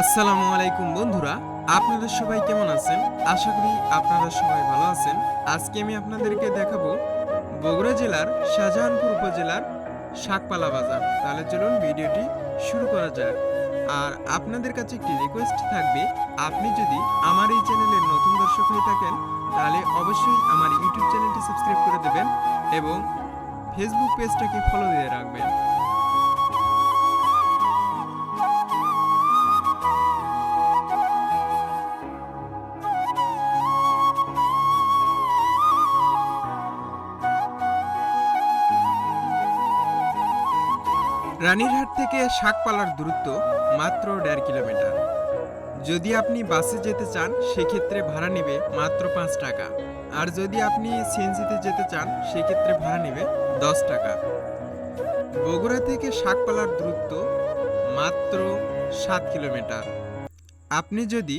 আসসালামু আলাইকুম বন্ধুরা, আপনারা সবাই কেমন আছেন? আশা করি আপনারা সবাই ভালো আছেন। আজকে আমি আপনাদেরকে দেখাবো বগুড়া জেলার শাহজাহানপুর উপজেলার শাকপালা বাজার। তাহলে চলুন ভিডিওটি শুরু করা যাক। আর আপনাদের কাছে একটি রিকোয়েস্ট থাকবে, আপনি যদি আমার এই চ্যানেলের নতুন দর্শক হয়ে থাকেন, তাহলে অবশ্যই আমার ইউটিউব চ্যানেলটি সাবস্ক্রাইব করে দেবেন এবং ফেসবুক পেজটাকে ফলো দিয়ে রাখবেন। রানীরহাট থেকে শাকপালার দূরত্ব মাত্র দেড় কিলোমিটার। যদি আপনি বাসে যেতে চান, সেক্ষেত্রে ভাড়া নেবে মাত্র পাঁচ টাকা। আর যদি আপনি সিএনজিতে যেতে চান, সেক্ষেত্রে ভাড়া নেবে দশ টাকা। বগুড়া থেকে শাকপালার দূরত্ব মাত্র সাত কিলোমিটার। আপনি যদি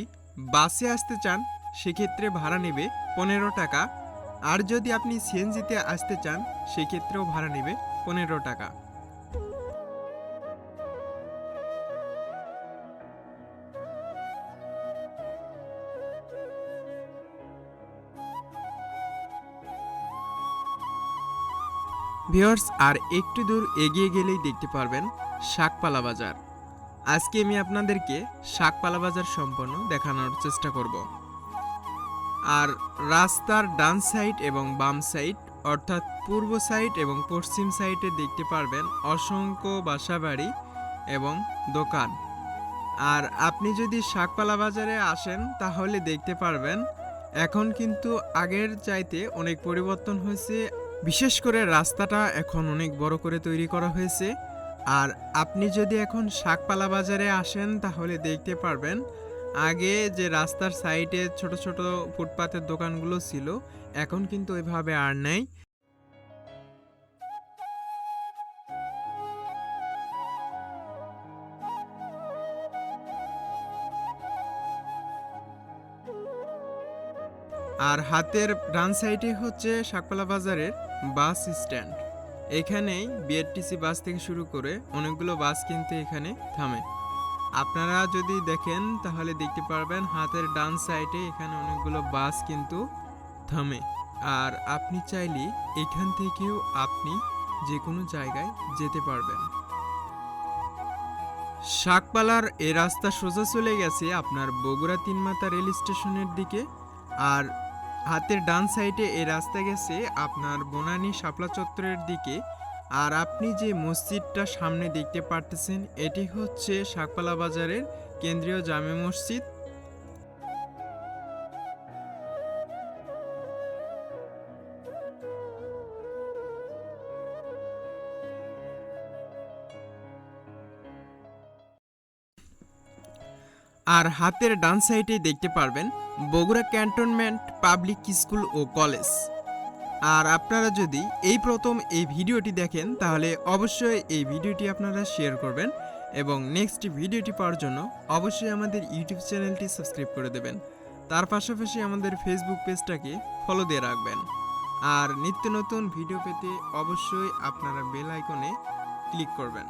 বাসে আসতে চান, সেক্ষেত্রে ভাড়া নেবে পনেরো টাকা। আর যদি আপনি সিএনজিতে আসতে চান, সেক্ষেত্রেও ভাড়া নেবে পনেরো টাকা। ভিওর্স আর একটু দূর এগিয়ে গেলেই দেখতে পারবেন শাকপালা বাজার। আজকে আমি আপনাদেরকে শাকপালা বাজার সম্পন্ন দেখানোর চেষ্টা করব। আর রাস্তার ডান সাইড এবং বাম সাইড, অর্থাৎ পূর্ব সাইড এবং পশ্চিম সাইডে দেখতে পারবেন অসংখ্য বাসাবাড়ি এবং দোকান। আর আপনি যদি শাকপালা বাজারে আসেন, তাহলে দেখতে পারবেন এখন কিন্তু আগের চাইতে অনেক পরিবর্তন হয়েছে। বিশেষ করে রাস্তাটা এখন অনেক বড় করে তৈরি করা হয়েছে। আর আপনি যদি এখন শাকপালা বাজারে আসেন, তাহলে দেখতে পারবেন, আগে যে রাস্তার সাইডে ছোট ছোট ফুটপাতের দোকানগুলো ছিল, এখন কিন্তু ওইভাবে আর নেই। আর হাতের ডান সাইডে হচ্ছে শাকপালা বাজারের বাস স্ট্যান্ড। এখানেই বিআরটিসি বাস থেকে শুরু করে অনেকগুলো বাস কিন্তু এখানে থামে। আপনারা যদি দেখেন, তাহলে দেখতে পারবেন হাতের ডান সাইডে এখানে অনেকগুলো বাস কিন্তু থামে। আর আপনি চাইলে এখান থেকেও আপনি যে কোনো জায়গায় যেতে পারবেন। শাকপালার এ রাস্তা সোজা চলে গেছে আপনার বগুড়া তিনমাতা রেল স্টেশনের দিকে। আর হাতের ডান সাইডে এই রাস্তা গেছে আপনার বনানী শাপলা চত্বরের দিকে। আর আপনি যে মসজিদটা সামনে দেখতে পারতেছেন, এটি হচ্ছে শাকপালা বাজারের কেন্দ্রীয় জামে মসজিদ। আর হাতের ডান সাইডে দেখতে পারবেন বগুড়া ক্যান্টনমেন্ট পাবলিক স্কুল ও কলেজ। আর আপনারা যদি এই প্রথম এই ভিডিওটি দেখেন, তাহলে অবশ্যই এই ভিডিওটি আপনারা শেয়ার করবেন এবং নেক্সট ভিডিওটি পাওয়ার জন্য অবশ্যই আমাদের ইউটিউব চ্যানেলটি সাবস্ক্রাইব করে দেবেন। তার পাশাপাশি আমাদের ফেসবুক পেজটাকে ফলো দিয়ে রাখবেন। আর নিত্য নতুন ভিডিও পেতে অবশ্যই আপনারা বেল আইকনে ক্লিক করবেন।